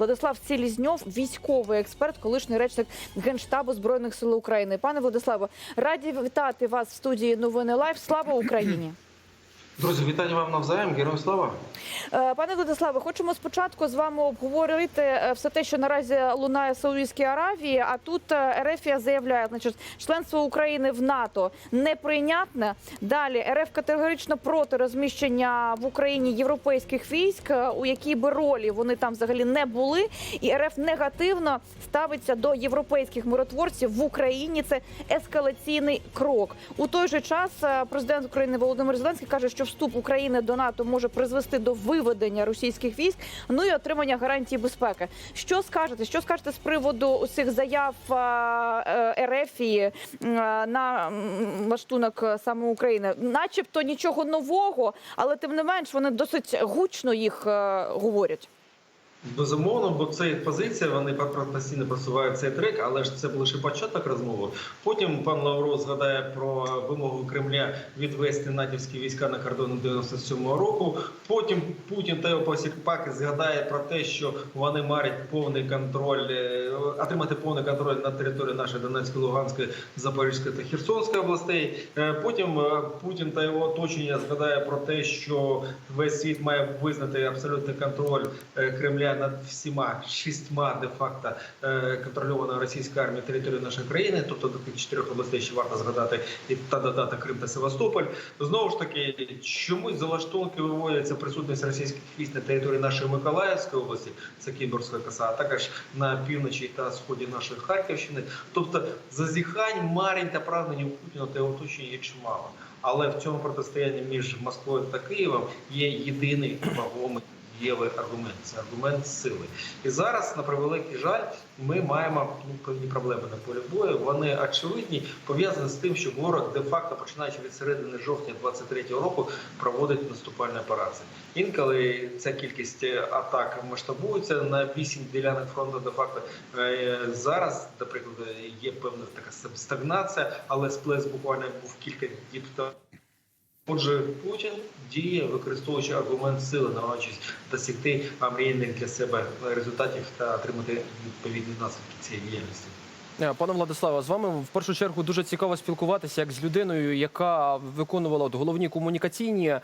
Владислав Селізньов, військовий експерт, колишній речник генштабу збройних сил України. Пане Владиславе, раді вітати вас в студії новини Лайф. Слава Україні! Друзі, вітання вам навзаєм. Героям слава. Е, Пане Владиславе, хочемо спочатку з вами обговорити е, все те, що наразі лунає в Саудівській Аравії. А тут е, Ерефія заявляє, значить, членство України в НАТО неприйнятне. Далі РФ категорично проти розміщення в Україні європейських військ, у якій би ролі вони там взагалі не були. І РФ негативно ставиться до європейських миротворців в Україні. Це ескалаційний крок. У той же час президент України Володимир Зеленський каже, що вступ України до НАТО може призвести до виведення російських військ, ну і отримання гарантій безпеки. Що скажете? Що скажете з приводу цих заяв РФ е, е, на лаштунок саме України? Начебто нічого нового, але тим не менш вони досить гучно їх е, говорять. Безумовно, бо це їх позиція. Вони постійно просувають цей трек, але ж це лише початок розмови. Потім пан Лавров згадає про вимогу Кремля відвести натівські війська на кордони 97-го року. Потім Путін та його посіпаки згадає про те, що вони марять повний контроль, е, отримати повний контроль над територією нашої Донецької, Луганської, Запорізької та Херсонської областей. Е, Потім е, Путін та його оточення згадає про те, що весь світ має визнати абсолютний контроль е, Над всіма шістьма де факто е, контрольованої російської армії нашої країни, тобто до тих чотирьох областей ще варто згадати і та додати Крим та Севастополь. Знову ж таки, чомусь за лаштунки виводяться присутність російських військ на території нашої Миколаївської області, це Кіборська коса, а також на півночі та сході нашої Харківщини. Тобто зазіхань, марень та прагнень у Путіна та його оточення є чимало. Але в цьому протистоянні між Москвою та Києвом є єдиний вагомий дієвий аргумент це аргумент сили. І зараз, на превеликий жаль, ми маємо ну, певні проблеми на полі бою. Вони очевидні, пов'язані з тим, що ворог де-факто, починаючи від середини жовтня 23-го року, проводить наступальні операції. Інколи ця кількість е, атак масштабується на вісім ділянок фронту. Де факто Е, зараз, наприклад, є певна така стагнація, але сплеск буквально був кілька діб. Отже, Путін діє, використовуючи аргумент сили, намагаючись досягти мрійних для себе результатів та отримати відповідні наслідки цієї діяльності. Е, Пане Владиславе, з вами в першу чергу дуже цікаво спілкуватися як з людиною, яка виконувала от головні комунікаційні е,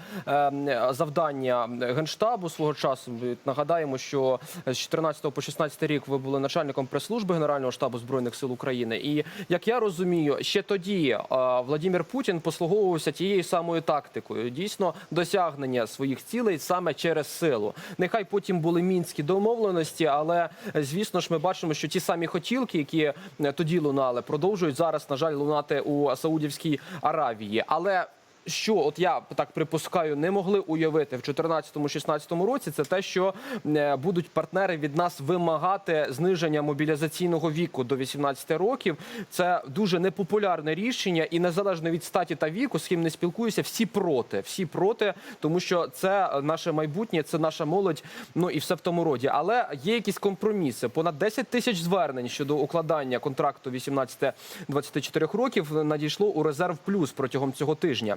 завдання генштабу свого часу. Нагадаємо, що з 14 по 16 рік ви були начальником прес-служби Генерального штабу збройних сил України. І як я розумію, ще тоді е, Владимир Путін послуговувався тією самою тактикою, дійсно досягнення своїх цілей саме через силу. Нехай потім були мінські домовленості, але звісно ж, ми бачимо, що ті самі хотілки, які тоді лунали, продовжують зараз, на жаль, лунати у Саудівській Аравії. Але що, от я так припускаю, не могли уявити в 2014-2016 році, це те, що е, будуть партнери від нас вимагати зниження мобілізаційного віку до 18 років. Це дуже непопулярне рішення, і незалежно від статі та віку, з ким не спілкуюся, всі проти, всі проти, тому що це наше майбутнє, це наша молодь. Ну і все в тому роді. Але є якісь компроміси. Понад 10 тисяч звернень щодо укладання контракту 18-24 років надійшло у резерв плюс протягом цього тижня.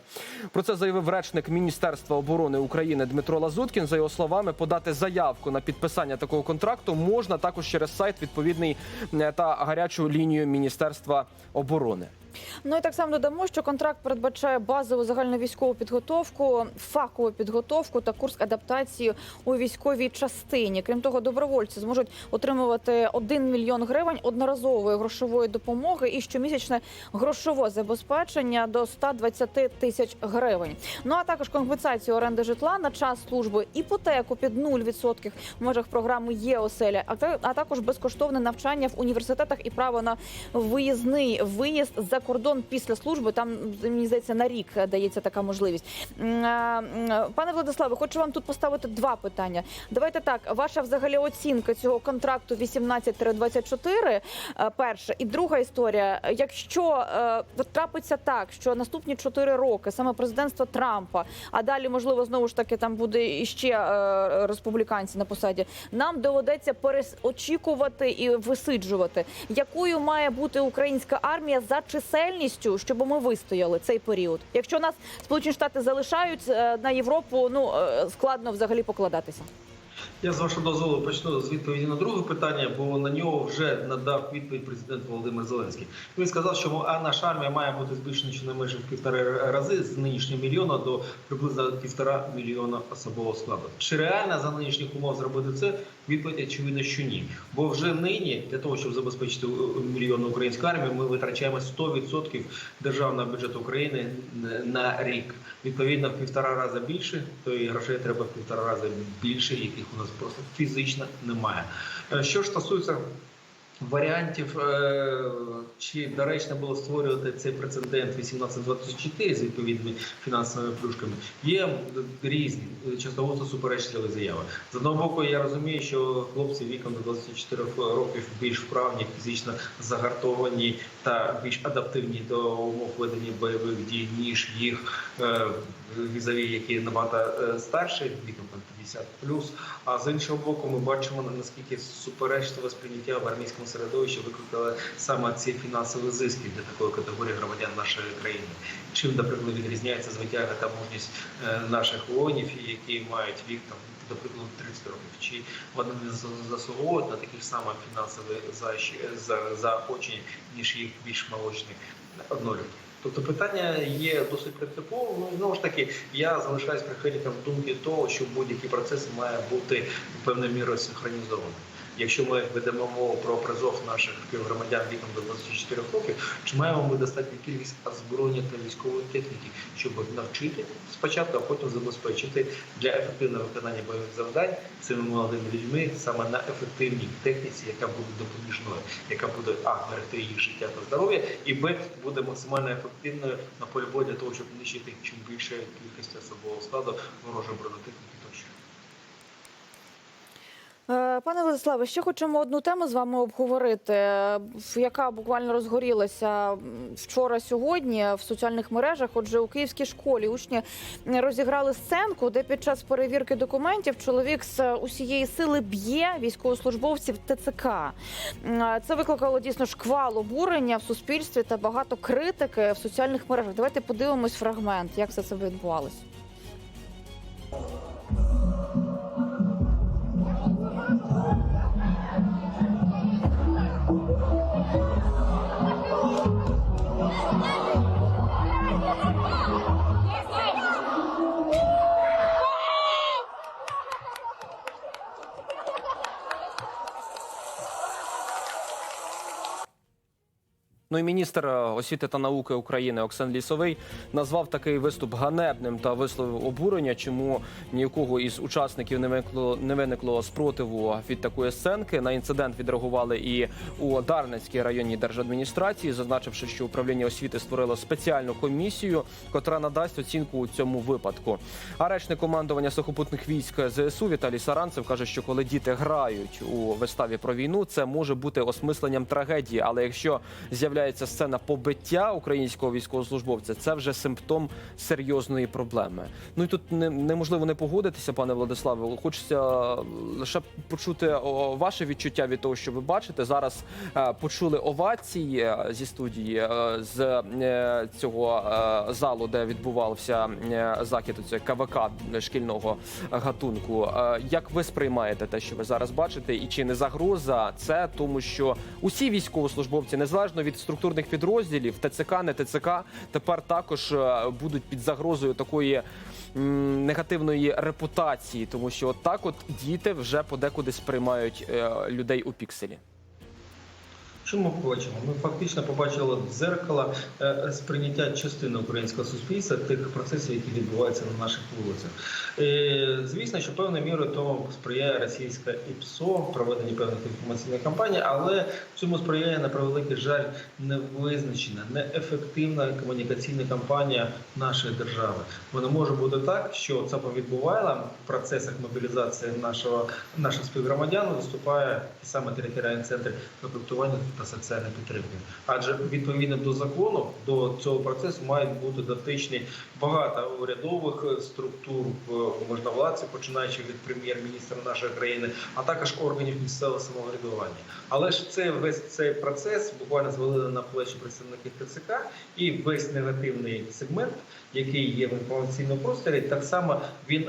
Про це заявив речник Міністерства оборони України Дмитро Лазуткін. За його словами, подати заявку на підписання такого контракту можна також через сайт відповідний е, та гарячу лінію Міністерства оборони. Ну і так само додамо, що контракт передбачає базову загальновійськову підготовку, фахову підготовку та курс адаптації у військовій частині. Крім того, добровольці зможуть отримувати 1 мільйон гривень одноразової грошової допомоги і щомісячне грошове забезпечення до 120 тисяч гривень. Ну а також компенсацію оренди житла на час служби, іпотеку під 0% в межах програми є оселя, а та- а також безкоштовне навчання в університетах і право на виїзний виїзд за кордон після служби. Там мені здається на рік дається така можливість. Пане Владиславе, хочу вам тут поставити два питання. Давайте так. Ваша взагалі оцінка цього контракту 18-24, е, перше, і друга історія. Якщо е, трапиться так, що наступні 4 роки саме президентство Трампа, а далі можливо знову ж таки там буде іще е, республіканці на посаді. Нам доведеться переочікувати і висиджувати, якою має бути українська армія за чисельністю, щоб ми вистояли цей період. Якщо нас Сполучені Штати залишають е, на Європу, ну е, складно взагалі покладатися. Я з вашого дозволу почну з відповіді на друге питання, бо на нього вже надав відповідь президент Володимир Зеленський. Він сказав, що наша армія має бути збільшена щонайменше в півтори рази з нинішнього мільйона до приблизно півтора мільйона особового складу. Чи реально за нинішніх умов зробити це? Відповідь очевидно, що ні. Бо вже нині для того, щоб забезпечити мільйон українську армію, ми витрачаємо 100% державного бюджету України на рік. Відповідно, в півтора рази більше, то і грошей треба в півтора рази більше, яких у нас просто фізично немає. Е, Що ж стосується варіантів, е, чи доречно було створювати цей прецедент 1824 з відповідними фінансовими плюшками, є різні часто суперечливі заяви. З одного боку, я розумію, що хлопці віком до 24 років більш вправні, фізично загартовані та більш адаптивні до умов ведення бойових дій, ніж їх е, візові, які набагато старші, віком 50. А з іншого боку, ми бачимо наскільки суперечливе сприйняття в армійському середовищі викликали саме ці фінансові зиски для такої категорії громадян нашої країни. Чим, наприклад, відрізняється звитяга та мужність е, наших воїнів, які мають вік там. До прикладу 30 років, чи вони не за- заслуговують на таких самих фінансових защ- за- заохочень, ніж їх більш молочні однолітки. Тобто питання є досить принциповим. Ну знову ж таки, я залишаюсь прихильником думки того, що будь-який процес має бути певною мірою синхронізованим. Якщо ми ведемо мову про призов наших співгромадян віком до 24 років, чи маємо ми достатню кількість озброєння та військової техніки, щоб навчити спочатку, а потім забезпечити для ефективного виконання бойових завдань цими молодими людьми саме на ефективній техніці, яка буде допоміжною, яка буде а берегти їх життя та здоров'я, і б буде максимально ефективною на полі бою для того, щоб нищити чим більше кількість особового складу ворожої бронетехніки Пане Владиславе, ще хочемо одну тему з вами обговорити, е, яка буквально розгорілася вчора сьогодні в соціальних мережах. Отже, у київській школі учні розіграли сценку, де під час перевірки документів чоловік з усієї сили б'є військовослужбовців ТЦК. Е, Це викликало дійсно шквал обурення в суспільстві та багато критики в соціальних мережах. Давайте подивимось фрагмент, як все це відбувалося. Ну і міністр е, освіти та науки України Оксан Лісовий назвав такий виступ ганебним та висловив обурення, чому ні у кого із учасників не виникло не виникло спротиву від такої сценки. На інцидент відреагували і у Дарницькій районній держадміністрації, зазначивши, що управління освіти створило спеціальну комісію, котра надасть оцінку у цьому випадку. А речник командування сухопутних військ ЗСУ Віталій Саранцев каже, що коли діти грають у виставі про війну, це може бути осмисленням трагедії. Але якщо з'являється сцена побиття українського військовослужбовця, це вже симптом серйозної проблеми. Ну і тут не, неможливо не погодитися, пане Владиславе. Хочеться лише почути ваше відчуття від того, що ви бачите. Зараз е, почули овації е, зі студії е, з цього залу, де відбувався захід КВК шкільного гатунку. Як ви сприймаєте те, що ви зараз бачите, і чи не загроза це тому, що усі військовослужбовці, незалежно від структурних підрозділів, ТЦК, не ТЦК, тепер також е, будуть під загрозою такої негативної репутації, тому що от так от діти вже подекуди сприймають е, людей у пікселі. Що ми побачимо? Ми фактично побачили дзеркало е, сприйняття частини українського суспільства тих процесів, які відбуваються на наших вулицях. Е, Звісно, що певною мірою тому сприяє російська ІПСО проведенні певних інформаційних кампаній, але цьому сприяє на превеликий жаль невизначена, неефективна комунікаційна кампанія нашої держави. Бо не може бути так, що це відбуває в процесах мобілізації нашого наших співгромадян. Виступає саме територіальний центр комплектування та соціальної підтримки. Адже відповідно до закону до цього процесу мають бути дотичні багато урядових структур можновладців, починаючи від прем'єр-міністра нашої країни, а також органів місцевого самоврядування. Але ж це весь цей процес буквально звалили на плечі представників ТЦК і весь негативний сегмент, який є в інформаційному просторі, так само він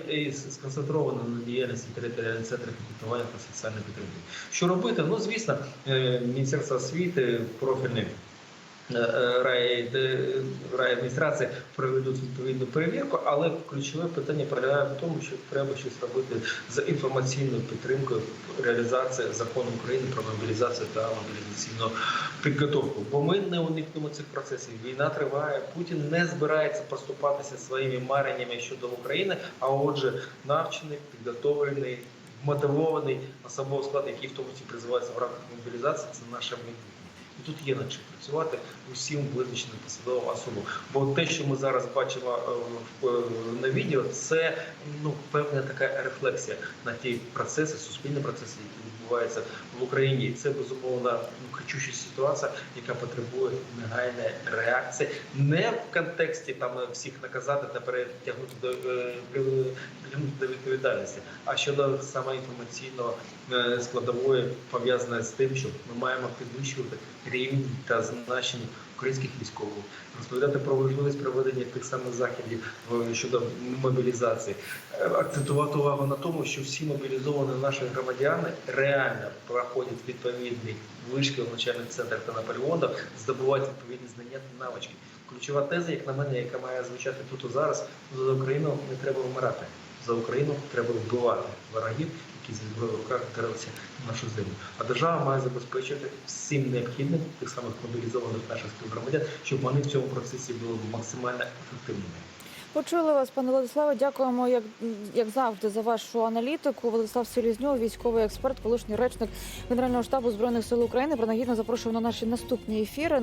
сконцентрований на діяльності територіальних центрів підготування та соціальної підтримки. Що робити? Ну звісно, е, міністерство освіти профільний. е, е, райадміністрації проведуть відповідну перевірку, але ключове питання полягає в тому, що треба щось робити з інформаційною підтримкою реалізації закону України про мобілізацію та мобілізаційну підготовку. Бо ми не уникнемо цих процесів. Війна триває. Путін не збирається поступатися своїми мареннями щодо України. А отже, навчений, підготовлений, мотивований особовий склад, який в тому числі призивається в рамках мобілізації, це наше майбутнє. І тут є над чим працювати усім визначеним посадовим особам. Бо те, що ми зараз бачимо е, е, на відео, це ну певна така рефлексія на ті процеси, суспільні процеси, які відбуваються в Україні. Це безумовно кричуща ситуація, яка потребує негайної реакції, не в контексті там всіх наказати та перетягнути до е, до відповідальності, а щодо саме інформаційного е, складової пов'язаної з тим, що ми маємо підвищувати рівень та значення українських військових, розповідати про важливість проведення тих самих заходів е, щодо мобілізації, Е, акцентувати увагу на тому, що всі мобілізовані наші громадяни реально проходять відповідний вишкіл в навчальних центрах та Наполеонах, здобувають відповідні знання та навички. Ключова теза, як на мене, яка має звучати тут і зараз, за Україну не треба вмирати. За Україну треба вбивати ворогів, які зі зброєю в руках вдарилися на нашу землю. А держава має забезпечити всім необхідним тих самих мобілізованих наших співгромадян, щоб вони в цьому процесі були максимально ефективними. Почули вас, пане Владиславе. Дякуємо, як, як завжди, за вашу аналітику. Владислав Селізньов, військовий експерт, колишній речник Генерального штабу збройних сил України. Принагідно запрошую на наші наступні ефіри.